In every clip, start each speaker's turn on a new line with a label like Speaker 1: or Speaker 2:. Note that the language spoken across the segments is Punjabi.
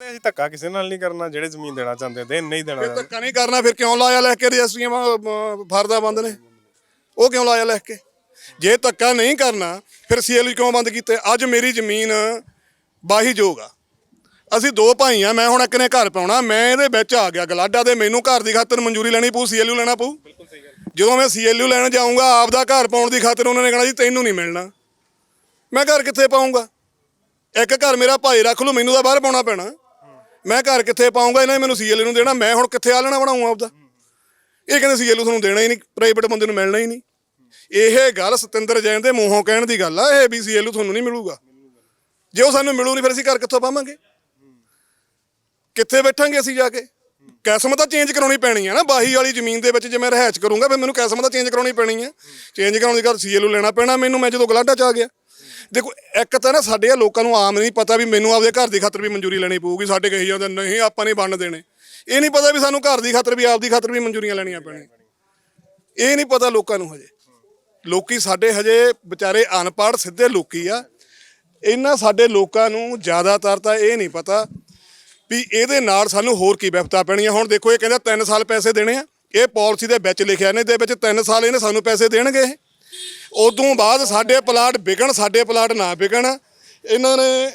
Speaker 1: ਅਸੀਂ ਧੱਕਾ ਕਿਸੇ ਨਾਲ ਨਹੀਂ ਕਰਨਾ ਜਿਹੜੇ ਜ਼ਮੀਨ ਦੇਣਾ ਚਾਹੁੰਦੇ ਦੇ ਨਹੀਂ ਦੇਣਾ
Speaker 2: ਫਿਰ ਧੱਕਾ ਨਹੀਂ ਕਰਨਾ ਫਿਰ ਕਿਉਂ ਲਾਇਆ ਲਿਖ ਕੇ ਰਜਿਸਟਰੀਆਂ ਫਰਦਾ ਬੰਦ ਨੇ? ਉਹ ਕਿਉਂ ਲਾਇਆ ਲਿਖ ਕੇ? ਜੇ ਧੱਕਾ ਨਹੀਂ ਕਰਨਾ ਫਿਰ ਸੀਐਲਯੂ ਕਿਉਂ ਬੰਦ ਕੀਤੇ? ਅੱਜ ਮੇਰੀ ਜ਼ਮੀਨ ਬਾਹੀਯੋਗ ਆ। ਅਸੀਂ ਦੋ ਭਾਈ ਆ ਮੈਂ ਹੁਣ ਇੱਕ ਨੇ ਘਰ ਪਾਉਣਾ ਮੈਂ ਇਹਦੇ ਵਿੱਚ ਆ ਗਿਆ ਗਲਾਡਾ ਦੇ ਮੈਨੂੰ ਘਰ ਦੀ ਖਾਤਰ ਮਨਜ਼ੂਰੀ ਲੈਣੀ ਪਊ ਸੀਐਲਯੂ ਲੈਣਾ ਪਊ? ਜਦੋਂ ਮੈਂ ਸੀਐਲਯੂ ਲੈਣ ਜਾਊਂਗਾ ਆਪਦਾ ਘਰ ਪਾਉਣ ਦੀ ਖਾਤਰ ਉਹਨਾਂ ਨੇ ਕਹਿਣਾ ਜੀ ਤੈਨੂੰ ਨਹੀਂ ਮਿਲਣਾ। ਮੈਂ ਘਰ ਕਿੱਥੇ ਪਾਊਂਗਾ? ਇੱਕ ਘਰ ਮੇਰਾ ਭਾਈ ਰੱਖ ਲੂ ਮੈਨੂੰ ਤਾਂ ਬਾਹਰ ਪਾਉਣਾ ਪੈਣਾ। ਮੈਂ ਘਰ ਕਿੱਥੇ ਪਾਉਂਗਾ, ਇਹਨਾਂ ਨੇ ਮੈਨੂੰ ਸੀਐਲ ਨੂੰ ਦੇਣਾ, ਮੈਂ ਹੁਣ ਕਿੱਥੇ ਆ ਲੈਣਾ ਬਣਾਉਂਗਾ ਆਪਦਾ? ਇਹ ਕਹਿੰਦੇ ਸੀਐਲ ਤੁਹਾਨੂੰ ਦੇਣਾ ਹੀ ਨਹੀਂ ਪ੍ਰਾਈਵੇਟ ਬੰਦੇ ਨੂੰ ਮਿਲਣਾ ਹੀ ਨਹੀਂ। ਇਹ ਗੱਲ ਸਤਿੰਦਰ ਜੈਨ ਦੇ ਮੂੰਹੋਂ ਕਹਿਣ ਦੀ ਗੱਲ ਆ, ਇਹ ਵੀ ਸੀਐਲ ਤੁਹਾਨੂੰ ਨਹੀਂ ਮਿਲੂਗਾ। ਜੇ ਉਹ ਸਾਨੂੰ ਮਿਲੂ ਨਹੀਂ, ਫਿਰ ਅਸੀਂ ਘਰ ਕਿੱਥੋਂ ਪਾਵਾਂਗੇ? ਕਿੱਥੇ ਬੈਠਾਂਗੇ ਅਸੀਂ ਜਾ ਕੇ? ਕਿਸਮ ਤਾਂ ਚੇਂਜ ਕਰਾਉਣੀ ਪੈਣੀ ਹੈ ਨਾ, ਬਾਹੀ ਵਾਲੀ ਜ਼ਮੀਨ ਦੇ ਵਿੱਚ ਜੇ ਮੈਂ ਰਹਿائش ਕਰੂੰਗਾ, ਫਿਰ ਮੈਨੂੰ ਕਿਸਮ ਤਾਂ ਚੇਂਜ ਕਰਾਉਣੀ ਪੈਣੀ ਆ ਚੇਂਜ ਕਰਾਉਣ ਦੀ ਗੱਲ ਸੀਐਲਓ ਲੈਣਾ ਪੈਣਾ ਮੈਨੂੰ, ਮੈਂ ਜਦੋਂ ਗਲਾਡਾ ਚ ਆ ਗਿਆ। ਦੇਖੋ, ਇੱਕ ਤਾਂ ਨਾ ਸਾਡੇ ਆ ਲੋਕਾਂ ਨੂੰ ਆਮ ਨਹੀਂ ਪਤਾ ਵੀ ਮੈਨੂੰ ਆਪਦੇ ਘਰ ਦੀ ਖਾਤਰ ਵੀ ਮਨਜ਼ੂਰੀ ਲੈਣੀ ਪਊਗੀ, ਸਾਡੇ ਕਹੀ ਜਾਂਦੇ, ਨਹੀਂ, ਆਪਾਂ ਨਹੀਂ ਬੰਨ ਦੇਣੇ। ਇਹ ਨਹੀਂ ਪਤਾ ਵੀ ਸਾਨੂੰ ਘਰ ਦੀ ਖਾਤਰ ਵੀ ਆਪਦੀ ਖਾਤਰ ਵੀ ਮਨਜ਼ੂਰੀਆਂ ਲੈਣੀਆਂ ਪੈਣੀਆਂ। ਇਹ ਨਹੀਂ ਪਤਾ ਲੋਕਾਂ ਨੂੰ ਹਜੇ। ਲੋਕੀ ਸਾਡੇ ਹਜੇ ਵਿਚਾਰੇ ਅਨਪੜ੍ਹ, ਸਿੱਧੇ ਲੋਕੀ ਆ। ਇਹਨਾਂ ਸਾਡੇ ਲੋਕਾਂ ਨੂੰ ਜ਼ਿਆਦਾਤਰ ਤਾਂ ਇਹ ਨਹੀਂ ਪਤਾ ਵੀ ਇਹਦੇ ਨਾਲ ਸਾਨੂੰ ਹੋਰ ਕੀ ਵਿਪਤਾ ਪੈਣੀਆਂ। ਹੁਣ ਦੇਖੋ, ਇਹ ਕਹਿੰਦਾ 3 ਸਾਲ ਪੈਸੇ ਦੇਣੇ ਆ। ਇਹ ਪਾਲਿਸੀ ਦੇ ਵਿੱਚ ਲਿਖਿਆ ਨੇ, ਇਹਦੇ ਵਿੱਚ 3 ਸਾਲ ਇਹਨੇ ਸਾਨੂੰ ਪੈਸੇ ਦੇਣਗੇ ਇਹ। ਉਦੋਂ ਬਾਅਦ ਸਾਡੇ ਪਲਾਟ ਵਿਕਣ ਸਾਡੇ ਪਲਾਟ ਨਾ ਵਿਕਣ ਇਹਨਾਂ ਨੇ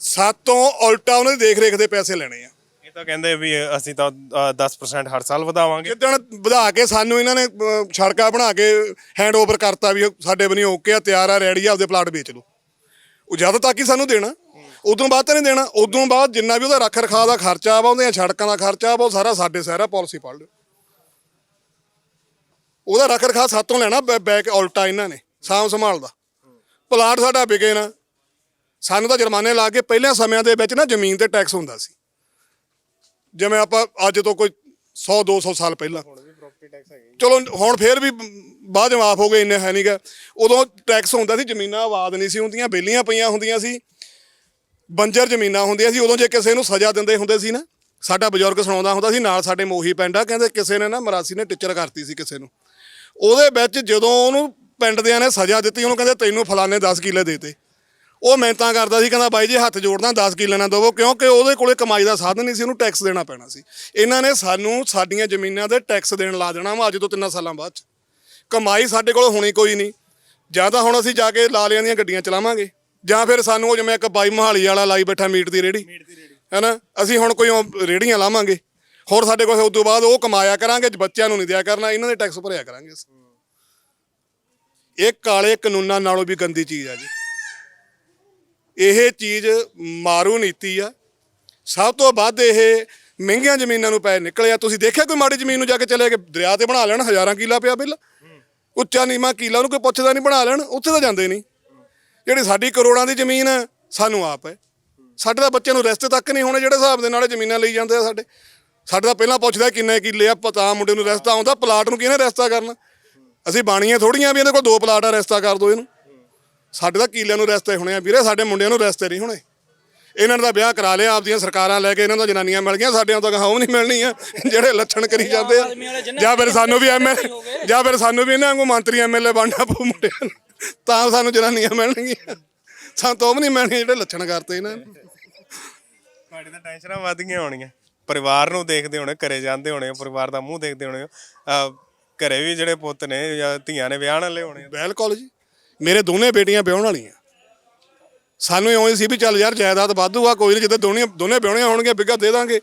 Speaker 2: ਸਾਤੋਂ ਉਲਟਾ ਉਹਨਾਂ ਦੀ ਦੇਖ ਰੇਖ ਦੇ ਪੈਸੇ ਲੈਣੇ ਆ।
Speaker 1: ਇਹ ਤਾਂ ਕਹਿੰਦੇ ਵੀ ਅਸੀਂ ਤਾਂ ਅ, 10% ਹਰ ਸਾਲ ਵਧਾਵਾਂਗੇ।
Speaker 2: ਜਿੱਦਣ ਵਧਾ ਕੇ ਸਾਨੂੰ ਇਹਨਾਂ ਨੇ ਅਹ, ਸੜਕਾਂ ਬਣਾ ਕੇ ਹੈਂਡਓਵਰ ਕਰਤਾ ਵੀ ਸਾਡੇ ਬਣੀ ਓਕੇ ਆ ਤਿਆਰ ਆ ਰੈਡੀ ਆ ਆਪਦੇ ਪਲਾਟ ਵੇਚ ਲਓ। ਉਹ ਜਦ ਤੱਕ ਹੀ ਸਾਨੂੰ ਦੇਣਾ ਉਦੋਂ ਬਾਅਦ ਤਾਂ ਨਹੀਂ ਦੇਣਾ ਉਦੋਂ ਬਾਅਦ ਜਿੰਨਾ ਵੀ ਉਹਦਾ ਰੱਖ ਰਖਾਅ ਦਾ ਖਰਚਾ ਆਵਾ ਉਹਦੀਆਂ ਸੜਕਾਂ ਦਾ ਖਰਚਾ ਆਵਾ ਉਹ ਸਾਰਾ ਸਾਡੇ ਸਾਰਾ ਪਾਲਿਸੀ ਪੜ ਲਿਓ। ਉਹਦਾ ਰੱਖ ਰਖਾਅ ਸਾਤੋਂ ਲੈਣਾ ਬੈਕ ਉਲਟਾ ਇਹਨਾਂ ਨੇ ਸਾਂਭ ਸੰਭਾਲ ਦਾ। ਪਲਾਟ ਸਾਡਾ ਵਿਕੇ ਨਾ। ਸਾਨੂੰ ਤਾਂ ਜੁਰਮਾਨੇ ਲਾ ਕੇ ਪਹਿਲਿਆਂ ਸਮਿਆਂ ਦੇ ਵਿੱਚ ਨਾ ਜ਼ਮੀਨ ਤੇ ਟੈਕਸ ਹੁੰਦਾ ਸੀ। ਜਿਵੇਂ ਆਪਾਂ ਅੱਜ ਤੋਂ ਕੋਈ 100 200 ਸਾਲ ਪਹਿਲਾਂ। ਚਲੋ ਹੁਣ ਫੇਰ ਵੀ ਬਾਅਦ ਮਾਫ ਹੋ ਗਏ ਇੰਨੇ ਹੈ ਨਹੀਂਗਾ ਉਦੋਂ ਟੈਕਸ ਹੁੰਦਾ ਸੀ ਜ਼ਮੀਨਾਂ ਆਬਾਦ ਨਹੀਂ ਸੀ ਹੁੰਦੀਆਂ ਬੇਲੀਆਂ ਪਈਆਂ ਹੁੰਦੀਆਂ ਸੀ। ਬੰਜਰ ਜ਼ਮੀਨਾਂ ਹੁੰਦੀਆਂ ਸੀ ਉਦੋਂ ਜੇ ਕਿਸੇ ਨੂੰ ਸਜ਼ਾ ਦਿੰਦੇ ਹੁੰਦੇ ਸੀ ਨਾ ਸਾਡਾ ਬਜ਼ੁਰਗ ਸੁਣਾਉਂਦਾ ਹੁੰਦਾ ਸੀ ਨਾਲ ਸਾਡੇ ਮੋਹੀ ਪਿੰਡ ਆ ਕਹਿੰਦੇ ਕਿਸੇ ਨੇ ਨਾ ਮਰਾਸੀ ਨੇ ਟੀਚਰ ਕਰਤੀ ਸੀ ਕਿਸੇ ਨੂੰ। ਉਹਦੇ ਵਿੱਚ ਜਦੋਂ ਉਹਨੂੰ ਪਿੰਡ ਦਿਆਂ ਨੇ ਸਜ਼ਾ ਦਿੱਤੀ ਉਹਨੂੰ ਕਹਿੰਦੇ ਤੈਨੂੰ ਫਲਾਣੇ 10 ਕਿੱਲੇ ਦੇਤੇ। ਉਹ ਮਿਹਨਤਾਂ ਕਰਦਾ ਸੀ ਕਹਿੰਦਾ ਬਾਈ ਜੀ ਹੱਥ ਜੋੜਦਾ 10 ਕਿੱਲੇ ਨਾ ਦੇਵੋ ਕਿਉਂਕਿ ਉਹਦੇ ਕੋਲੇ ਕਮਾਈ ਦਾ ਸਾਧਨ ਨਹੀਂ ਸੀ ਉਹਨੂੰ ਟੈਕਸ ਦੇਣਾ ਪੈਣਾ ਸੀ। ਇਹਨਾਂ ਨੇ ਸਾਨੂੰ ਸਾਡੀਆਂ ਜ਼ਮੀਨਾਂ ਦੇ ਟੈਕਸ ਦੇਣ ਲਾ ਦੇਣਾ ਵਾ ਅੱਜ ਤੋਂ ਤਿੰਨਾਂ ਸਾਲਾਂ ਬਾਅਦ 'ਚ। ਕਮਾਈ ਸਾਡੇ ਕੋਲ ਹੋਣੀ ਕੋਈ ਨਹੀਂ। ਜਾਂ ਤਾਂ ਹੁਣ ਅਸੀਂ ਜਾ ਕੇ ਲਾਲਿਆਂ ਦੀਆਂ ਗੱਡੀਆਂ ਚਲਾਵਾਂਗੇ ਜਾਂ ਫਿਰ ਸਾਨੂੰ ਉਹ ਜਿਵੇਂ ਇੱਕ ਬਾਈ ਮਹਾਲੀ ਵਾਲਾ ਲਾਈ ਬੈਠਾ ਮੀਟ ਦੀ ਰੇੜੀ ਹੈਨਾ? ਅਸੀਂ ਹੁਣ ਕੋਈ ਉਹ ਰੇੜੀਆਂ ਲਾਵਾਂਗੇ। ਹੋਰ ਸਾਡੇ ਕੋਲ ਉਸ ਤੋਂ ਬਾਅਦ ਉਹ ਕਮਾਇਆ ਕਰਾਂਗੇ, ਬੱਚਿਆਂ ਨੂੰ ਨਹੀਂ ਦਿਆ ਕਰਨਾ, ਇਹਨਾਂ ਦੇ ਟੈਕਸ ਭਰਿਆ ਕਰਾਂਗੇ ਇਹ ਕਾਲੇ ਕਾਨੂੰਨਾਂ ਨਾਲੋਂ ਵੀ ਗੰਦੀ ਚੀਜ਼ ਆ ਜੀ। ਇਹ ਚੀਜ਼ ਮਾਰੂ ਨੀਤੀ ਆ। ਸਭ ਤੋਂ ਵੱਧ ਇਹ ਮਹਿੰਗੀਆਂ ਜ਼ਮੀਨਾਂ ਨੂੰ ਪੈ ਨਿਕਲਿਆ ਤੁਸੀਂ ਦੇਖਿਆ ਕੋਈ ਮਾੜੀ ਜ਼ਮੀਨ ਨੂੰ ਜਾ ਕੇ ਚਲੇ ਕੇ ਦਰਿਆ ਤੇ ਬਣਾ ਲੈਣ, ਹਜ਼ਾਰਾਂ ਕਿਲਾ ਪਿਆ ਬਿੱਲ? ਉੱਚਾ ਨੀਵਾਂ ਕਿੱਲਾ ਨੂੰ ਕੋਈ ਪੁੱਛਦਾ ਨਹੀਂ, ਬਣਾ ਲੈਣ, ਉੱਥੇ ਤਾਂ ਜਾਂਦੇ ਨਹੀਂ। ਜਿਹੜੀ ਸਾਡੀ ਕਰੋੜਾਂ ਦੀ ਜ਼ਮੀਨ ਸਾਨੂੰ ਆਪ ਹੈ। ਸਾਡੇ ਤਾਂ ਬੱਚਿਆਂ ਨੂੰ ਰਸਤੇ ਤੱਕ ਨਹੀਂ ਹੋਣੇ ਜਿਹੜੇ ਹਿਸਾਬ ਦੇ ਨਾਲ ਜ਼ਮੀਨਾਂ ਲਈ ਜਾਂਦੇ ਆ ਸਾਡੇ। ਸਾਡੇ ਤਾਂ ਪਹਿਲਾਂ ਪੁੱਛਦਾ ਕਿੰਨੇ ਕਿੱਲੇ ਆ ਪਤਾ ਮੁੰਡੇ ਨੂੰ ਰਸਤਾ ਆਉਂਦਾ ਪਲਾਟ ਨੂੰ ਕਿਹਨੇ ਰਸਤਾ ਕਰਨਾ? ਅਸੀਂ ਬਾਣੀਆਂ ਥੋੜੀਆਂ ਵੀ ਇਹਦੇ ਕੋਲ ਦੋ ਪਲਾਟ ਆ ਰਸਤਾ ਕਰ ਦੋ ਇਹਨੂੰ। ਸਾਡੇ ਤਾਂ ਕੀਲਿਆਂ ਨੂੰ ਰਸਤੇ ਹੋਣੇ ਆ ਵੀਰੇ ਸਾਡੇ ਮੁੰਡਿਆਂ ਨੂੰ ਰਸਤੇ ਨਹੀਂ ਹੋਣੇ। ਇਹਨਾਂ ਨੇ ਤਾਂ ਵਿਆਹ ਕਰਾ ਲਿਆ ਆਪਦੀਆਂ ਸਰਕਾਰਾਂ ਲੈ ਕੇ ਇਹਨਾਂ ਦਾ ਜਨਾਨੀਆਂ ਮਿਲ ਗਈਆਂ ਸਾਡਿਆਂ ਤਾਂ ਉਹ ਨਹੀਂ ਮਿਲਣੀ ਆ ਜਿਹੜੇ ਲੱਛਣ ਕਰੀ ਜਾਂਦੇ ਆ। ਜਾਂ ਫਿਰ ਸਾਨੂੰ ਵੀ ਐਮਐਲ ਜਾਂ ਫਿਰ ਸਾਨੂੰ ਵੀ ਇਹਨਾਂ ਵਾਂਗੂ ਮੰਤਰੀ ਐਮਐਲਏ ਬਣਨਾ ਪਊ ਮੁੰਡਿਆਂ ਨੂੰ। ਤਾਂ ਸਾਨੂੰ ਜਨਾਨੀਆਂ ਮਿਲਣਗੀਆਂ। ਸਾਨੂੰ ਤਾਂ ਉਹ ਵੀ ਨਹੀਂ ਮਿਲਣੀਆਂ ਜਿਹੜੇ ਲੱਛਣ ਕਰਤੇ ਇਹਨਾਂ ਨੇ।
Speaker 1: ਤੁਹਾਡੀ ਤਾਂ ਟੈਨਸ਼ਨਾਂ ਵੱਧ ਗਈਆਂ ਹੋਣੀਆਂ ਪਰਿਵਾਰ ਨੂੰ ਦੇਖਦੇ ਹੋਣੇ ਘਰੇ ਜਾਂਦੇ ਹੋਣੇ ਪਰਿਵਾਰ ਦਾ ਮੂੰਹ ਦੇਖਦੇ ਹੋਣੇ ਅ, ਘਰੇ ਵੀ ਜਿਹੜੇ ਪੁੱਤ ਨੇ ਜਾਂ ਧੀਆਂ ਨੇ ਵਿਆਹਣ ਵਾਲੇ ਹੋਣੇ
Speaker 2: ਬਿਲਕੁਲ ਜੀ। ਮੇਰੇ ਦੋਨੇ ਬੇਟੀਆਂ ਵਿਆਹਣ ਵਾਲੀਆਂ। ਸਾਨੂੰ ਇਉਂ ਹੀ ਸੀ ਵੀ ਚੱਲ ਯਾਰ ਜਾਇਦਾਦ ਵਾਧੂ ਆ ਕੋਈ ਨਹੀਂ ਜਿੱਦਾਂ ਦੋਨੇ ਦੋਨੇ ਵਿਆਹਣੀਆਂ ਹੋਣਗੀਆਂ ਬਿੱਗਾ ਦੇ ਦਾਂਗੇ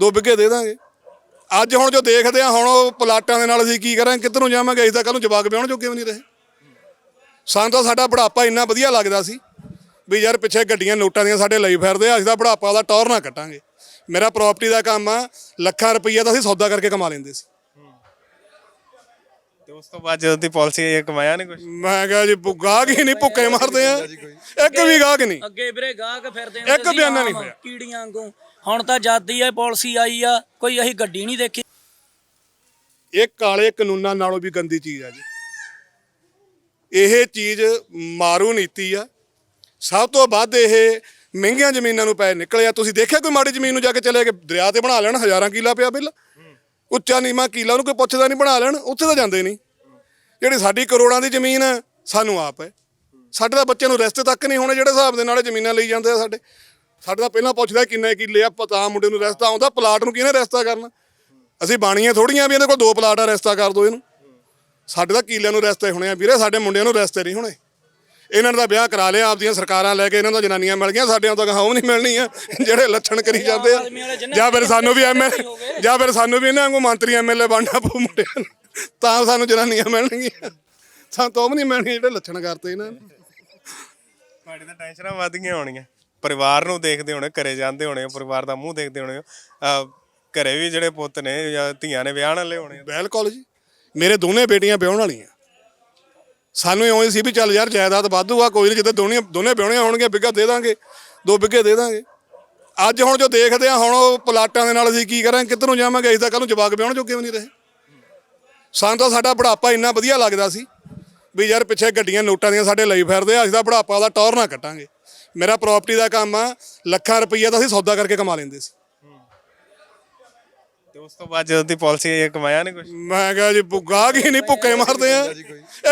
Speaker 2: ਦੋ ਬਿੱਗੇ ਦੇ ਦਾਂਗੇ। ਅੱਜ ਹੁਣ ਜੋ ਦੇਖਦੇ ਆ ਹੁਣ ਉਹ ਪਲਾਟਾਂ ਦੇ ਨਾਲ ਅਸੀਂ ਕੀ ਕਰਾਂਗੇ ਕਿੱਧਰ ਨੂੰ ਜਾਵਾਂਗੇ ਅਸੀਂ ਤਾਂ ਕੱਲ ਨੂੰ ਜਵਾਕ ਵਿਆਹਣ ਜੋਗੇ ਵੀ ਨਹੀਂ ਰਹੇ। ਸਾਨੂੰ ਤਾਂ ਸਾਡਾ ਬੁਢਾਪਾ ਇੰਨਾ ਵਧੀਆ ਲੱਗਦਾ ਸੀ ਵੀ ਯਾਰ ਪਿੱਛੇ ਗੱਡੀਆਂ ਨੋਟਾਂ ਦੀਆਂ ਸਾਡੇ ਲਈ ਫਿਰਦੇ ਆ ਅਸੀਂ ਤਾਂ ਬੁਢਾਪਾ ਦਾ ਟੌਰ ਨਾ ਕੱਟਾਂਗੇ। ਮੇਰਾ ਪ੍ਰਾਪਰਟੀ ਦਾ ਕੰਮ ਆ ਲੱਖਾਂ ਰੁਪਈਆ ਤਾਂ ਅਸੀਂ ਸੌਦਾ ਕਰਕੇ ਕਮਾ ਲੈਂਦੇ ਸੀ।
Speaker 1: ਤੇ ਉਸ ਤੋਂ ਬਾਅਦ ਜਦੋਂ ਦੀ ਪਾਲਿਸੀ ਇਹ ਕਮਾਇਆ ਨਹੀਂ ਕੁਝ
Speaker 2: ਮੈਂ ਕਿਹਾ ਜੀ ਭੁ- ਗਾਹਕ ਹੀ ਨਹੀਂ ਭੁੱਕੇ ਮਾਰਦੇ ਆ। ਇੱਕ ਵੀ ਗਾਹਕ ਨਹੀਂ
Speaker 3: ਅੱਗੇ ਵੀਰੇ ਗਾਹਕ ਫਿਰਦੇ
Speaker 2: ਇੱਕ
Speaker 3: ਹੁੰਦੇ ਸੀ
Speaker 2: ਬਿਆਨਾ ਨਹੀਂ
Speaker 3: ਆਮ
Speaker 2: ਹੋਇਆ।
Speaker 3: ਕੀੜੀਆਂ ਵਾਂਗੂ। ਹੁਣ ਤਾਂ ਜਾਦੀ ਪਾਲਿਸੀ ਆਈ ਆ ਕੋਈ ਅਸੀਂ ਗੱਡੀ ਨਹੀਂ ਦੇਖੀ।
Speaker 2: ਇਹ ਕਾਲੇ ਕਾਨੂੰਨਾਂ ਨਾਲੋਂ ਵੀ ਗੰਦੀ ਚੀਜ਼ ਆ ਜੀ। ਇਹ ਚੀਜ਼ ਮਾਰੂ ਨੀਤੀ ਆ। ਸਭ ਤੋਂ ਵੱਧ ਇਹ ਮਹਿੰਗੀਆਂ ਜ਼ਮੀਨਾਂ ਨੂੰ ਪੈ ਨਿਕਲਿਆ। ਤੁਸੀਂ ਦੇਖਿਆ ਕੋਈ ਮਾੜੀ ਜ਼ਮੀਨ ਨੂੰ ਜਾ ਕੇ ਚਲੇ ਕੇ ਦਰਿਆ ਤੇ ਬਣਾ ਲੈਣ ਹਜ਼ਾਰਾਂ ਕਿਲਾ ਪਿਆ ਬਿੱਲ। ਉੱਚਾ ਨੀਵਾਂ ਕਿਲਾ ਨੂੰ ਕੋਈ ਪੁੱਛਦਾ ਨਹੀਂ ਬਣਾ ਲੈਣ। ਉੱਥੇ ਤਾਂ ਜਾਂਦੇ ਨਹੀਂ। ਜਿਹੜੀ ਸਾਡੀ ਕਰੋੜਾਂ ਦੀ ਜ਼ਮੀਨ ਆ, ਸਾਨੂੰ ਆਪ ਹੈ। ਸਾਡੇ ਤਾਂ ਬੱਚਿਆਂ ਨੂੰ ਰਸਤੇ ਤੱਕ ਨਹੀਂ ਹੋਣੇ ਜਿਹੜੇ ਹਿਸਾਬ ਦੇ ਨਾਲ ਜ਼ਮੀਨਾਂ ਲਈ ਜਾਂਦੇ ਆ ਸਾਡੇ। ਸਾਡੇ ਤਾਂ ਪਹਿਲਾਂ ਪੁੱਛਦਾ ਕਿੰਨੇ ਕਿੱਲੇ ਆ ਪਤਾ ਮੁੰਡੇ ਨੂੰ ਰਸਤਾ ਆਉਂਦਾ ਪਲਾਟ ਨੂੰ ਕਿਹਨੇ ਰਸਤਾ ਕਰਨਾ? ਅਸੀਂ ਬਾਣੀਆਂ ਥੋੜੀਆਂ ਵੀ ਇਹਦੇ ਕੋਲ ਦੋ ਪਲਾਟ ਆ ਰਸਤਾ ਕਰ ਦੋ ਇਹਨੂੰ। ਸਾਡੇ ਤਾਂ ਕਿੱਲਿਆਂ ਨੂੰ ਰਸਤੇ ਹੋਣੇ ਆ। ਵੀਰੇ ਸਾਡੇ ਮੁੰਡਿਆਂ ਨੂੰ ਰਸਤੇ ਨਹੀਂ ਹੋਣੇ। ਇਹਨਾਂ ਤਾਂ ਵਿਆਹ ਕਰਾ ਲਿਆ ਆਪਦੀਆਂ ਸਰਕਾਰਾਂ ਲੈ ਕੇ ਇਹਨਾਂ ਨੂੰ ਜਨਾਨੀਆਂ ਮਿਲ ਗਈਆਂ ਸਾਡਿਆਂ ਤੋਂ ਗਾਉਂ ਨਹੀਂ ਮਿਲਣੀ ਆ ਜਿਹੜੇ ਲੱਛਣ ਕਰੀ ਜਾਂਦੇ ਆ। ਜਾਂ ਫਿਰ ਸਾਨੂੰ ਵੀ ਐਮਐਲ ਜਾਂ ਫਿਰ ਸਾਨੂੰ ਵੀ ਇਹਨਾਂ ਵਾਂਗੂ ਮੰਤਰੀ ਐਮਐਲਏ ਬਣਨਾ ਪਊ ਮੁੰਡਿਆਂ ਨੂੰ ਤਾਂ ਸਾਨੂੰ ਜਨਾਨੀਆਂ ਮਿਲਣਗੀਆਂ। ਸਾਨੂੰ ਤਾਂ ਉਹ ਵੀ ਨਹੀਂ ਮਿਲਣੀਆਂ ਜਿਹੜੇ ਲੱਛਣ ਕਰਤੇ ਇਹਨਾਂ ਨੇ।
Speaker 1: ਤੁਹਾਡੀ ਤਾਂ ਟੈਨਸ਼ਨਾਂ ਵੱਧ ਗਈਆਂ ਹੋਣੀਆਂ। ਪਰਿਵਾਰ ਨੂੰ ਦੇਖਦੇ ਹੋਣੇ ਘਰੇ ਜਾਂਦੇ ਹੋਣੇ ਪਰਿਵਾਰ ਦਾ ਮੂੰਹ ਦੇਖਦੇ ਹੋਣੇ। ਘਰੇ ਵੀ ਜਿਹੜੇ ਪੁੱਤ ਨੇ ਜਾਂ ਧੀਆਂ ਨੇ ਵਿਆਹਣ ਵਾਲੇ ਹੋਣੇ।
Speaker 2: ਬਿਲਕੁਲ ਜੀ। ਮੇਰੇ ਦੋਨੇ ਬੇਟੀਆਂ ਵਿਆਹਣ ਵਾਲੀਆਂ। ਸਾਨੂੰ ਇਉਂ ਹੀ ਸੀ ਵੀ ਚੱਲ ਯਾਰ ਜਾਇਦਾਦ ਵਾਧੂ ਆ, ਕੋਈ ਨਹੀਂ ਜਿੱਦਾਂ ਦੋਨੇ ਦੋਨੇ ਵਿਆਹਣੀਆਂ ਹੋਣਗੀਆਂ ਬਿੱਗਾ ਦੇ ਦਾਂਗੇ, ਦੋ ਬਿੱਗੇ ਦੇ ਦਾਂਗੇ। ਅੱਜ ਹੁਣ ਜੋ ਦੇਖਦੇ ਆ, ਹੁਣ ਉਹ ਪਲਾਟਾਂ ਦੇ ਨਾਲ ਅਸੀਂ ਕੀ ਕਰਾਂਗੇ ਕਿੱਧਰ ਨੂੰ ਜਾਵਾਂਗੇ? ਅਸੀਂ ਤਾਂ ਕੱਲ ਨੂੰ ਜਵਾਕ ਵਿਆਹਣ ਜੋਗੇ ਵੀ ਨਹੀਂ ਰਹੇ। ਸਾਨੂੰ ਤਾਂ ਸਾਡਾ ਬੁਢਾਪਾ ਇੰਨਾ ਵਧੀਆ ਲੱਗਦਾ ਸੀ ਵੀ ਯਾਰ ਪਿੱਛੇ ਗੱਡੀਆਂ ਨੋਟਾਂ ਦੀਆਂ ਸਾਡੇ ਲਈ ਫਿਰਦੇ ਆ, ਅਸੀਂ ਤਾਂ ਬੁਢਾਪਾ ਦਾ ਟੌਰ ਨਾ ਕੱਟਾਂਗੇ। ਮੇਰਾ ਪ੍ਰਾਪਰਟੀ ਦਾ ਕੰਮ ਆ, ਲੱਖਾਂ ਰੁਪਈਆ ਤਾਂ ਅਸੀਂ ਸੌਦਾ ਕਰਕੇ ਕਮਾ ਲੈਂਦੇ ਸੀ।
Speaker 1: ਤੇ ਉਸ ਤੋਂ ਬਾਅਦ ਜਦੋਂ ਦੀ ਪਾਲਿਸੀ ਇਹ ਕਮਾਇਆ ਨਹੀਂ ਕੁਝ
Speaker 2: ਮੈਂ ਕਿਹਾ ਜੀ ਭੁ- ਗਾਹਕ ਹੀ ਨਹੀਂ ਭੁੱਕੇ ਮਾਰਦੇ ਆ।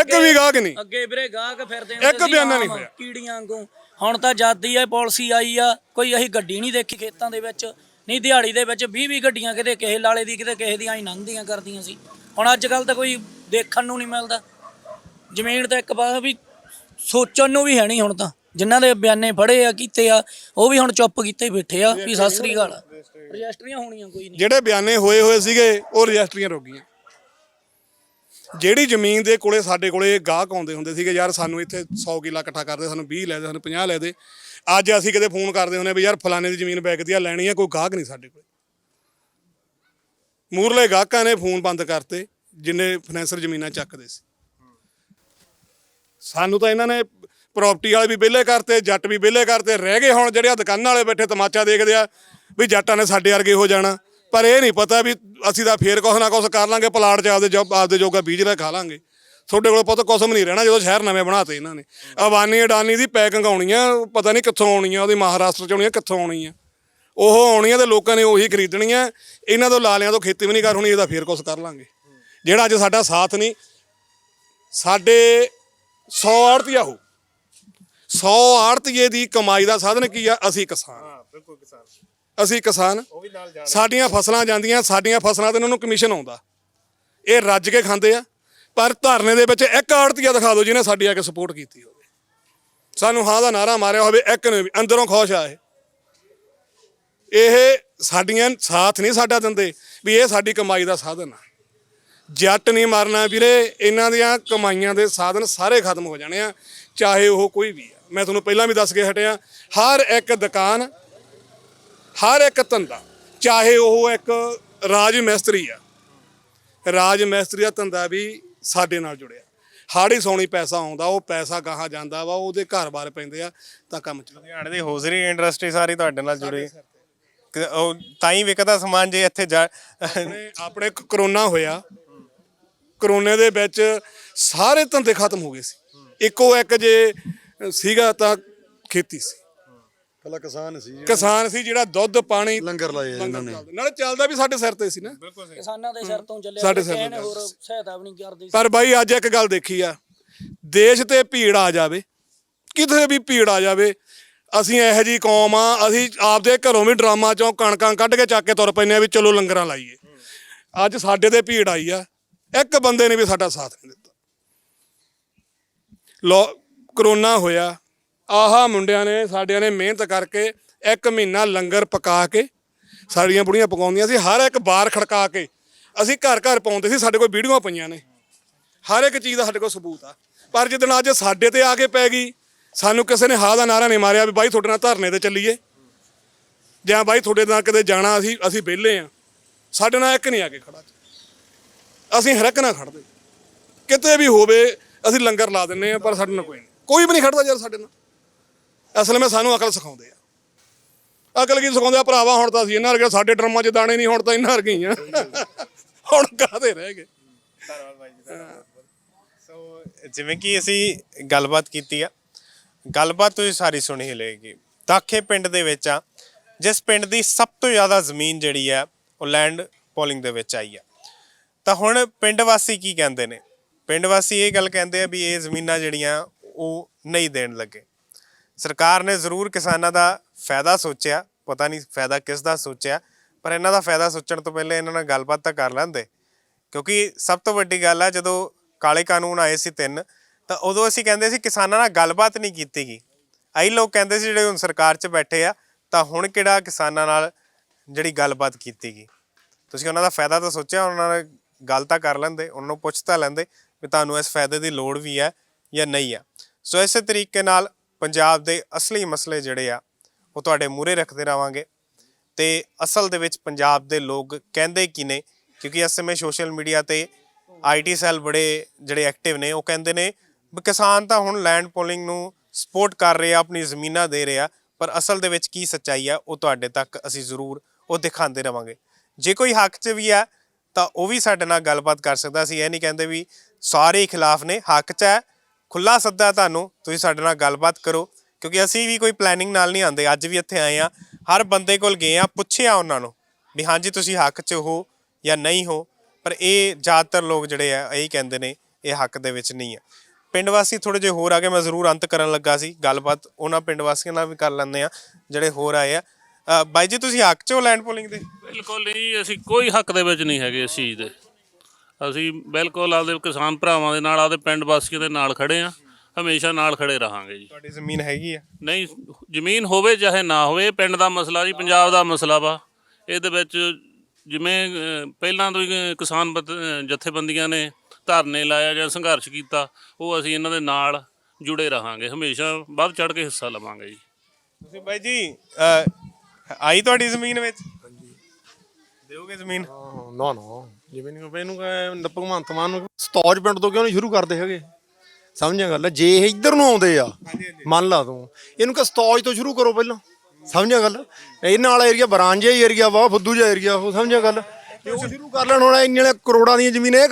Speaker 2: ਇੱਕ ਵੀ ਗਾਹਕ ਨਹੀਂ।
Speaker 3: ਅੱਗੇ ਵੀਰੇ ਗਾਹਕ ਫਿਰਦੇ
Speaker 2: ਇੱਕ
Speaker 3: ਹੁੰਦੇ ਸੀ
Speaker 2: ਬਿਆਨਾ ਨਹੀਂ
Speaker 3: ਆਮ,
Speaker 2: ਹੋਇਆ।
Speaker 3: ਕੀੜੀਆਂ ਵਾਂਗੂ। ਹੁਣ ਤਾਂ ਜਾਦੀ ਹੈ ਪਾਲਿਸੀ ਆਈ ਆ। ਕੋਈ ਅਸੀਂ ਗੱਡੀ ਨਹੀਂ ਦੇਖੀ ਖੇਤਾਂ ਦੇ ਵਿੱਚ ਨਹੀਂ ਦਿਹਾੜੀ ਦੇ ਵਿੱਚ। 20 20 ਗੱਡੀਆਂ ਕਿਤੇ ਕਿਸੇ ਲਾਲੇ ਦੀ ਕਿਤੇ ਕਿਸੇ ਦੀਆਂ ਹੀ ਲੰਘਦੀਆਂ ਕਰਦੀਆਂ ਸੀ। ਹੁਣ ਅੱਜ ਕੱਲ ਤਾਂ ਕੋਈ ਦੇਖਣ ਨੂੰ ਨਹੀਂ ਮਿਲਦਾ। ਜ਼ਮੀਨ ਤਾਂ ਇੱਕ ਪਾਸੇ ਵੀ ਸੋਚਣ ਨੂੰ ਵੀ ਹੈ ਨਹੀਂ ਹੁਣ ਤਾਂ। ਜਿਨ੍ਹਾਂ ਦੇ ਬਿਆਨੇ ਫੜੇ ਆ, ਕੀਤੇ ਆ, ਉਹ ਵੀ ਹੁਣ ਚੁੱਪ ਕੀਤੇ ਬੈਠੇ ਆ, ਵੀ ਸਤਿ ਸ੍ਰੀ ਅਕਾਲ। ਰਜਿਸਟਰੀਆਂ ਹੋਣੀਆਂ ਕੋਈ ਨਹੀਂ।
Speaker 2: ਜਿਹੜੇ ਬਿਆਨੇ ਹੋਏ ਹੋਏ ਸੀਗੇ, ਉਹ ਰਜਿਸਟਰੀਆਂ ਰੁਕ ਗਈਆਂ ਜਿਹੜੀ ਜ਼ਮੀਨ ਦੇ ਕੋਲੇ, ਸਾਡੇ ਕੋਲੇ ਗਾਹਕ ਆਉਂਦੇ ਹੁੰਦੇ ਸੀਗੇ, ਯਾਰ ਸਾਨੂੰ ਇੱਥੇ 100 ਕਿੱਲਾ ਇਕੱਠਾ ਕਰਦੇ ਸਾਨੂੰ 20 ਲੈ ਦੇ, ਸਾਨੂੰ 50 ਲੈ ਦੇ। ਅੱਜ ਅਸੀਂ ਕਿਤੇ ਫੋਨ ਕਰਦੇ ਹੁੰਦੇ ਵੀ ਯਾਰ ਫਲਾਣੇ ਦੀ ਜ਼ਮੀਨ ਵਿਕਦੀ ਆ, ਲੈਣੀ ਆ, ਕੋਈ ਗਾਹਕ ਨਹੀਂ ਸਾਡੇ ਕੋਲੇ। ਮੂਰਲੇ ਗਾਹਕਾਂ ਨੇ ਫੋਨ ਬੰਦ ਕਰਤੇ, ਜਿੰਨੇ ਫਾਈਨੈਂਸਰ ਜ਼ਮੀਨਾਂ ਚੱਕਦੇ ਸੀ। ਸਾਨੂੰ ਤਾਂ ਇਹਨਾਂ ਨੇ ਪ੍ਰਾਪਰਟੀ ਵਾਲੇ ਵੀ ਵਿਹਲੇ ਕਰਤੇ, ਜੱਟ ਵੀ ਵਿਹਲੇ ਕਰਤੇ, ਰਹਿ ਗਏ ਹੁਣ ਜਿਹੜੇ ਆ ਦੁਕਾਨਾਂ ਵਾਲੇ ਬੈਠੇ ਤਮਾਚਾ ਦੇਖਦੇ ਆ ਵੀ ਜੱਟਾਂ ਨੇ ਸਾਡੇ ਵਰਗੇ ਹੋ ਜਾਣਾ। ਪਰ ਇਹ ਨਹੀਂ ਪਤਾ ਵੀ ਅਸੀਂ ਤਾਂ ਫੇਰ ਕੁਛ ਨਾ ਕੁਛ ਕਰ ਲਾਂਗੇ, ਪਲਾਟ 'ਚ ਆਪਦੇ ਜੋ ਆਪਦੇ ਜੋਗਾ ਬੀਜ ਲੈ ਖਾ ਲਾਂਗੇ। ਤੁਹਾਡੇ ਕੋਲ ਪਤਾ ਕੁਸਮ ਨਹੀਂ ਰਹਿਣਾ ਜਦੋਂ ਸ਼ਹਿਰ ਨਵੇਂ ਬਣਾਤੇ ਇਹਨਾਂ ਨੇ। ਅਵਾਨੀ ਅਡਾਨੀ ਦੀ ਪੈਕਿੰਗ ਆਉਣੀ ਆ ਪਤਾ ਨਹੀਂ ਕਿੱਥੋਂ ਆਉਣੀ ਆ ਉਹਦੀ ਮਹਾਰਾਸ਼ਟਰ 'ਚ ਆਉਣੀ ਆ ਕਿੱਥੋਂ ਆਉਣੀ ਆ ਉਹ ਆਉਣੀ ਆ ਤੇ ਲੋਕਾਂ ਨੇ ਉਹੀ ਖਰੀਦਣੀ ਆ ਇਹਨਾਂ ਤੋਂ ਲਾਲਿਆਂ ਤੋਂ ਖੇਤੀ ਵੀ ਨਹੀਂ ਕਰ ਹੋਣੀ, ਇਹਦਾ ਫੇਰ ਕੁਛ ਕਰ ਲਾਂਗੇ। ਜਿਹੜਾ ਅੱਜ ਸਾਡਾ ਸਾਥ ਨਹੀਂ, ਸਾਡੇ 100 ਆੜਤੀਆ ਹੋ। 100 ਆੜਤੀਏ ਦੀ ਕਮਾਈ ਦਾ ਸਾਧਨ ਕੀ ਆ? ਅਸੀਂ ਕਿਸਾਨ।
Speaker 1: ਹਾਂ ਬਿਲਕੁਲ ਕਿਸਾਨ।
Speaker 2: ਅਸੀਂ ਕਿਸਾਨ।
Speaker 1: ਉਹ ਵੀ ਨਾਲ ਜਾਣ।
Speaker 2: ਸਾਡੀਆਂ ਫਸਲਾਂ ਜਾਂਦੀਆਂ ਸਾਡੀਆਂ ਫਸਲਾਂ ਤੇ ਇਹਨਾਂ ਨੂੰ ਕਮਿਸ਼ਨ ਆਉਂਦਾ। ਇਹ ਰੱਜ ਕੇ ਖਾਂਦੇ ਆ। ਪਰ ਧਰਨੇ ਦੇ ਵਿੱਚ ਇੱਕ ਆੜਤੀਆ ਦਿਖਾ ਦਿਓ ਜਿਹਨੇ ਸਾਡੀ ਆ ਕੇ ਸਪੋਰਟ ਕੀਤੀ ਹੋਵੇ। ਸਾਨੂੰ ਹਾਂ ਦਾ ਨਾਰਾ ਮਾਰਿਆ ਹੋਵੇ ਇੱਕ ਨੇ ਵੀ ਅੰਦਰੋਂ ਖੁਸ਼ ਆ ਇਹ। ਇਹ ਸਾਡੀਆਂ ਸਾਥ ਨਹੀਂ ਸਾਡਾ ਦਿੰਦੇ ਵੀ ਇਹ ਸਾਡੀ ਕਮਾਈ ਦਾ ਸਾਧਨ ਆ। ਜੱਟ ਨਹੀਂ ਮਰਨਾ ਵੀਰੇ ਇਹਨਾਂ ਦੀਆਂ ਕਮਾਈਆਂ ਦੇ ਸਾਧਨ ਸਾਰੇ ਖਤਮ ਹੋ ਜਾਣੇ ਆ ਚਾਹੇ ਉਹ ਕੋਈ ਵੀ ਆ। ਮੈਂ ਤੁਹਾਨੂੰ ਪਹਿਲਾਂ ਵੀ ਦੱਸ ਕੇ ਹਟਿਆ ਹਰ ਇੱਕ ਦੁਕਾਨ ਹਰ ਇੱਕ ਧੰਦਾ ਚਾਹੇ ਉਹ ਇੱਕ ਰਾਜ ਮਿਸਤਰੀ ਆ ਰਾਜ ਮਿਸਤਰੀ ਦਾ ਧੰਦਾ ਵੀ ਸਾਡੇ ਨਾਲ ਜੁੜਿਆ। ਹਾੜੀ ਸੌਣੀ ਪੈਸਾ ਆਉਂਦਾ ਉਹ ਪੈਸਾ ਗਾਹਾਂ ਜਾਂਦਾ ਵਾ ਉਹਦੇ ਘਰ-ਬਾਰ ਪੈਂਦੇ ਆ ਤਾਂ ਕੰਮ ਚੱਲਦਾ।
Speaker 1: ਲੁਧਿਆਣੇ ਦੀ ਹੌਜ਼ਰੀ ਇੰਡਸਟਰੀ ਸਾਰੀ ਤੁਹਾਡੇ ਨਾਲ ਜੁੜੀ। ਕਿ ਉਹ ਤਾਂ। ਹੀ ਵਿਕਦਾ ਸਮਾਨ ਜੇ ਇੱਥੇ ਜਾ
Speaker 2: ਆਪਣੇ ਆਪਣੇ ਕਰੋਨਾ ਹੋਇਆ। ਕਰੋਨੇ ਦੇ ਵਿੱਚ ਸਾਰੇ ਧੰਦੇ ਖਤਮ ਹੋ ਗਏ ਸੀ। ਇੱਕੋ ਇੱਕ ਜੇ ਸੀਗਾ ਤਾਂ ਖੇਤੀ ਸੀ।
Speaker 4: ਕੱਲਾ ਕਿਸਾਨ ਸੀ।
Speaker 2: ਕਿਸਾਨ ਸੀ ਜਿਹੜਾ ਦੁੱਧ ਪਾਣੀ
Speaker 4: ਲੰਗਰ ਲਾਏ ਇਹਨਾਂ ਨੇ।
Speaker 2: ਨਾਲੇ ਚੱਲਦਾ ਵੀ ਸਾਡੇ ਸਿਰ ਤੇ ਸੀ ਨਾ।
Speaker 3: ਕਿਸਾਨਾਂ ਦੇ ਸਿਰ ਤੋਂ ਚੱਲਿਆ
Speaker 2: ਸਾਡੇ ਸਿਰ
Speaker 3: ਨੇ
Speaker 2: ਤੋਂ
Speaker 3: ਹੋਰ ਸਹਾਇਤਾ ਵੀ ਨਹੀਂ ਕਰਦੀ
Speaker 2: ਪਰ ਬਾਈ ਅੱਜ ਇੱਕ ਗੱਲ ਦੇਖੀ ਆ। ਦੇਸ਼ ਤੇ ਭੀੜ ਆ ਜਾਵੇ ਕਿਤੇ ਵੀ ਭੀੜ ਆ ਜਾਵੇ ਅਸੀਂ ਇਹੋ ਜੀ ਕੌਮ ਆ ਅਸੀਂ ਆਪਦੇ ਘਰੋਂ ਵੀ ਡਰਾਮਾ ਚੋਂ ਕਣਕਾਂ ਕੱਢ ਕੇ ਚੱਕ ਕੇ ਤੁਰ ਪੈਨੇ ਆ ਵੀ ਚਲੋ ਲੰਗਰਾਂ ਲਾਈਏ। ਅੱਜ ਸਾਡੇ ਤੇ ਭੀੜ ਆਈ ਆ ਇੱਕ ਬੰਦੇ ਨੇ ਵੀ ਸਾਡਾ ਸਾਥ ਨਹੀਂ ਦਿੱਤਾ। ਲੋ ਕਰੋਨਾ ਹੋਇਆ। ਆਹਾ ਮੁੰਡਿਆਂ ਨੇ, ਸਾਡਿਆਂ ਨੇ ਮਿਹਨਤ ਕਰਕੇ ਇੱਕ ਮਹੀਨਾ ਲੰਗਰ ਪਕਾ ਕੇ, ਸਾਡੀਆਂ ਬੁੜੀਆਂ ਪਕਾਉਂਦੀਆਂ ਸੀ, ਹਰ ਇੱਕ ਬਾਰ ਖੜਕਾ ਕੇ। ਅਸੀਂ ਘਰ ਘਰ ਪਾਉਂਦੇ ਸੀ, ਸਾਡੇ ਕੋਲ ਵੀਡੀਓਆਂ ਪਈਆਂ ਨੇ। ਹਰ ਇੱਕ ਚੀਜ਼ ਦਾ ਸਾਡੇ ਕੋਲ ਸਬੂਤ ਆ। ਪਰ ਜਿੱਦਣ ਅੱਜ ਸਾਡੇ ਤੇ ਆ ਕੇ ਪੈ ਗਈ, ਸਾਨੂੰ ਕਿਸੇ ਨੇ ਹਾਂ ਦਾ ਨਾਰਾ ਨਹੀਂ ਮਾਰਿਆ ਵੀ ਬਾਈ ਤੁਹਾਡੇ ਨਾਲ ਧਰਨੇ ਤੇ ਚੱਲੀਏ। ਜਾਂ ਬਾਈ ਤੁਹਾਡੇ ਨਾਲ ਕਿਤੇ ਜਾਣਾ, ਅਸੀਂ ਅਸੀਂ ਵਿਹਲੇ ਆ। ਸਾਡੇ ਨਾਲ ਇੱਕ ਨਹੀਂ ਆ ਕੇ ਖੜਾ। ਅਸੀਂ ਹਰ ਇੱਕ ਨਾਲ ਖੜਦੇ। ਕਿਤੇ ਵੀ ਹੋਵੇ, ਅਸੀਂ ਲੰਗਰ ਲਾ ਦਿੰਨੇ ਆ, ਪਰ ਸਾਡੇ ਨਾਲ ਕੋਈ ਨਹੀਂ। ਕੋਈ ਵੀ ਨਹੀਂ ਖੜਦਾ ਯਾਰ ਸਾਡੇ ਨਾਲ। ਅਸਲ ਵਿੱਚ ਸਾਨੂੰ ਅਕਲ ਸਿਖਾਉਂਦੇ ਆ। ਅਕਲ ਕੀ ਸਿਖਾਉਂਦੇ ਆ? ਭਰਾਵਾ ਹੁਣ ਤਾਂ ਅਸੀਂ ਇਹਨਾਂ ਵਰਗੇ ਸਾਡੇ ਡਰਮਾਂ 'ਚ ਦਾਣੇ ਨਹੀਂ, ਹੁਣ ਤਾਂ ਇਹਨਾਂ ਵਰਗੀਆਂ ਹੁਣ ਕਾਹਦੇ ਰਹਿ ਗਏ?
Speaker 1: ਸੋ ਜਿਵੇਂ ਕਿ ਅਸੀਂ ਗੱਲਬਾਤ ਕੀਤੀ ਆ, ਗੱਲਬਾਤ ਤੁਸੀਂ ਸਾਰੀ ਸੁਣੀ ਲਏਗੀ ਦਾਖੇ ਪਿੰਡ ਦੇ ਵਿੱਚ ਆ, ਜਿਸ ਪਿੰਡ ਦੀ ਸਭ ਤੋਂ ਜ਼ਿਆਦਾ ਜ਼ਮੀਨ ਜਿਹੜੀ ਆ, ਉਹ ਲੈਂਡ ਪੋਲਿੰਗ ਦੇ ਵਿੱਚ ਆਈ ਆ। ਤਾਂ ਹੁਣ ਪਿੰਡ ਵਾਸੀ ਕੀ ਕਹਿੰਦੇ ਨੇ? ਪਿੰਡ ਵਾਸੀ ਇਹ ਗੱਲ ਕਹਿੰਦੇ ਆ ਵੀ ਇਹ ਜ਼ਮੀਨਾਂ ਜਿਹੜੀਆਂ ਉਹ ਨਹੀਂ ਦੇਣ ਲੱਗੇ। ਸਰਕਾਰ ਨੇ ਜ਼ਰੂਰ ਕਿਸਾਨਾਂ ਦਾ ਫਾਇਦਾ ਸੋਚਿਆ, ਪਤਾ ਨਹੀਂ ਫਾਇਦਾ ਕਿਸ ਦਾ ਸੋਚਿਆ, ਪਰ ਇਹਨਾਂ ਦਾ ਫਾਇਦਾ ਸੋਚਣ ਤੋਂ ਪਹਿਲੇ ਇਹਨਾਂ ਨਾਲ ਗੱਲਬਾਤ ਤਾਂ ਕਰ ਲੈਂਦੇ। ਕਿਉਂਕਿ ਸਭ ਤੋਂ ਵੱਡੀ ਗੱਲ ਆ, ਜਦੋਂ ਕਾਲੇ ਕਾਨੂੰਨ ਆਏ ਸੀ ਤਿੰਨ, ਤਾਂ ਉਦੋਂ ਅਸੀਂ ਕਹਿੰਦੇ ਸੀ ਕਿਸਾਨਾਂ ਨਾਲ ਗੱਲਬਾਤ ਨਹੀਂ ਕੀਤੀ ਗਈ। ਆਈ ਲੋਕ ਕਹਿੰਦੇ ਸੀ ਜਿਹੜੇ ਹੁਣ ਸਰਕਾਰ 'ਚ ਬੈਠੇ ਆ, ਤਾਂ ਹੁਣ ਕਿਹੜਾ ਕਿਸਾਨਾਂ ਨਾਲ ਜਿਹੜੀ ਗੱਲਬਾਤ ਕੀਤੀ ਗਈ। ਤੁਸੀਂ ਉਹਨਾਂ ਦਾ ਫਾਇਦਾ ਤਾਂ ਸੋਚਿਆ, ਉਹਨਾਂ ਨਾਲ ਗੱਲ ਤਾਂ ਕਰ ਲੈਂਦੇ, ਉਹਨਾਂ ਨੂੰ ਪੁੱਛ ਤਾਂ ਲੈਂਦੇ ਵੀ ਤੁਹਾਨੂੰ ਇਸ ਫਾਇਦੇ ਦੀ ਲੋੜ ਵੀ ਹੈ ਜਾਂ ਨਹੀਂ ਆ। ਸੋ ਇਸੇ ਤਰੀਕੇ ਨਾਲ ਪੰਜਾਬ ਦੇ ਅਸਲੀ ਮਸਲੇ ਜਿਹੜੇ ਆ, ਉਹ ਤੁਹਾਡੇ ਮੂਹਰੇ ਰੱਖਦੇ ਰਵਾਂਗੇ ਤੇ ਅਸਲ ਦੇ ਵਿੱਚ ਪੰਜਾਬ ਦੇ ਲੋਕ ਕਹਿੰਦੇ ਕੀ ਨੇ, ਕਿਉਂਕਿ ਇਸ ਸਮੇਂ ਸੋਸ਼ਲ ਮੀਡੀਆ ਤੇ ਆਈਟੀ ਸੈੱਲ ਬੜੇ ਜਿਹੜੇ ਐਕਟਿਵ ਨੇ, ਉਹ ਕਹਿੰਦੇ ਨੇ ਵੀ ਕਿਸਾਨ ਤਾਂ ਹੁਣ ਲੈਂਡ ਪੋਲਿੰਗ ਨੂੰ ਸਪੋਰਟ ਕਰ ਰਹੇ ਆ ਆਪਣੀ ਜ਼ਮੀਨਾਂ ਦੇ ਰਹੇ ਆ ਪਰ ਅਸਲ ਦੇ ਵਿੱਚ ਕੀ ਸੱਚਾਈ ਆ, ਉਹ ਤੁਹਾਡੇ ਤੱਕ ਅਸੀਂ ਜ਼ਰੂਰ ਉਹ ਦਿਖਾਉਂਦੇ ਰਵਾਂਗੇ ਜੇ ਕੋਈ ਹੱਕ 'ਚ ਵੀ ਆ, ਤਾਂ ਉਹ ਵੀ ਸਾਡੇ ਨਾਲ ਗੱਲਬਾਤ ਕਰ ਸਕਦਾ। ਸੀ ਇਹ ਨਹੀਂ ਕਹਿੰਦੇ ਵੀ ਸਾਰੇ ਖਿਲਾਫ ਨੇ, ਹੱਕ 'ਚ ਹੈ ਖੁੱਲਾ ਸੱਦਾ ਤੁਹਾਨੂੰ ਤੁਸੀਂ ਸਾਡੇ ਨਾਲ ਗੱਲਬਾਤ ਕਰੋ ਕਿਉਂਕਿ ਅਸੀਂ ਵੀ ਕੋਈ ਪਲੈਨਿੰਗ ਨਾਲ ਨਹੀਂ ਆਉਂਦੇ ਅੱਜ ਵੀ ਇੱਥੇ ਆਏ ਆ ਹਰ ਬੰਦੇ ਕੋਲ ਗਏ ਆ ਪੁੱਛਿਆ ਉਹਨਾਂ ਨੂੰ ਵੀ ਹਾਂਜੀ ਤੁਸੀਂ ਹੱਕ 'ਚ ਹੋ ਜਾਂ ਨਹੀਂ ਹੋ ਪਰ ਇਹ ਜ਼ਿਆਦਾਤਰ ਲੋਕ ਜਿਹੜੇ ਆ ਇਹੀ ਕਹਿੰਦੇ ਨੇ ਇਹ ਹੱਕ ਦੇ ਵਿੱਚ ਨਹੀਂ ਆ। ਪਿੰਡ ਵਾਸੀ ਥੋੜੇ ਜਿਹੇ ਹੋਰ ਆ ਗਏ ਮੈਂ ਜ਼ਰੂਰ ਅੰਤ ਕਰਨ ਲੱਗਾ ਸੀ ਗੱਲਬਾਤ ਉਹਨਾਂ ਪਿੰਡ ਵਾਸੀਆਂ ਨਾਲ ਵੀ ਕਰ ਲੈਂਦੇ ਆ ਜਿਹੜੇ ਹੋਰ ਆਏ ਆ। ਅ, ਬਾਈ ਜੀ ਤੁਸੀਂ ਹੱਕ 'ਚ ਹੋ ਲੈਂਡ ਪੋਲਿੰਗ ਦੇ?
Speaker 5: ਬਿਲਕੁਲ ਨਹੀਂ ਅਸੀਂ ਕੋਈ ਹੱਕ ਦੇ ਵਿੱਚ ਨਹੀਂ ਹੈਗੇ ਇਸ ਚੀਜ਼ ਦੇ। ਅਸੀਂ ਬਿਲਕੁਲ ਆਪਦੇ ਕਿਸਾਨ ਭਰਾਵਾਂ ਦੇ ਨਾਲ ਆਪਦੇ ਪਿੰਡ ਵਾਸੀਆਂ ਦੇ ਨਾਲ ਖੜੇ ਆ ਹਮੇਸ਼ਾ ਨਾਲ ਖੜੇ ਰਹਾਂਗੇ ਜੀ।
Speaker 1: ਤੁਹਾਡੀ ਜ਼ਮੀਨ ਹੈਗੀ ਆ?
Speaker 5: ਨਹੀਂ ਜ਼ਮੀਨ ਹੋਵੇ ਚਾਹੇ ਨਾ ਹੋਵੇ ਇਹ ਪਿੰਡ ਦਾ ਮਸਲਾ ਜੀ ਪੰਜਾਬ ਦਾ ਮਸਲਾ ਵਾ। ਇਹਦੇ ਵਿੱਚ ਜਿਵੇਂ ਪਹਿਲਾਂ ਤੋਂ ਹੀ ਕਿਸਾਨ ਬਤ- ਜਥੇਬੰਦੀਆਂ ਨੇ ਧਰਨੇ ਲਾਇਆ ਜਾਂ ਸੰਘਰਸ਼ ਕੀਤਾ ਉਹ ਅਸੀਂ ਇਹਨਾਂ ਦੇ ਨਾਲ ਜੁੜੇ ਰਹਾਂਗੇ। ਹਮੇਸ਼ਾ ਵੱਧ ਚੜ ਕੇ ਹਿੱਸਾ ਲਵਾਂਗੇ ਜੀ।
Speaker 1: ਤੁਸੀਂ ਬਾਈ ਜੀ ਆਈ ਤੁਹਾਡੀ ਜ਼ਮੀਨ ਵਿੱਚ? ਦਿਓਗੇ ਜ਼ਮੀਨ?
Speaker 6: ਨਾ ਨਾ। ਜਿਵੇਂ ਨਹੀਂ ਪਏ ਇਹਨੂੰ ਕਹੇ ਭਗਵੰਤ ਮਾਨ ਨੂੰ। ਸਤੌਜ ਪਿੰਡ ਤੋਂ ਕਿਉਂ ਨਹੀਂ ਸ਼ੁਰੂ ਕਰਦੇ ਹੈਗੇ? ਸਮਝਿਆ ਗੱਲ? ਜੇ ਇਹ ਇੱਧਰ ਨੂੰ ਆਉਂਦੇ ਆ ਮੰਨ ਲਾ ਤੂੰ। ਇਹਨੂੰ ਕਹ ਸਤੌਜ ਤੋਂ ਸ਼ੁਰੂ ਕਰੋ ਪਹਿਲਾਂ। ਸਮਝਿਆ ਗੱਲ? ਇਹ ਨਾਲ ਏਰੀਆ ਬਰਾਂਜੇ ਏਰੀਆ ਵਾ ਫੁੱਦੂ ਜਿਹਾ ਏਰੀਆ ਉਹ ਸਮਝਿਆ ਗੱਲ? ਇਹ ਉਹ ਸ਼ੁਰੂ ਕਰ ਲੈਣ ਹੁਣ? ਇੰਨੇ ਕਰੋੜਾਂ ਦੀਆਂ ਜ਼ਮੀਨਾਂ ਇਹ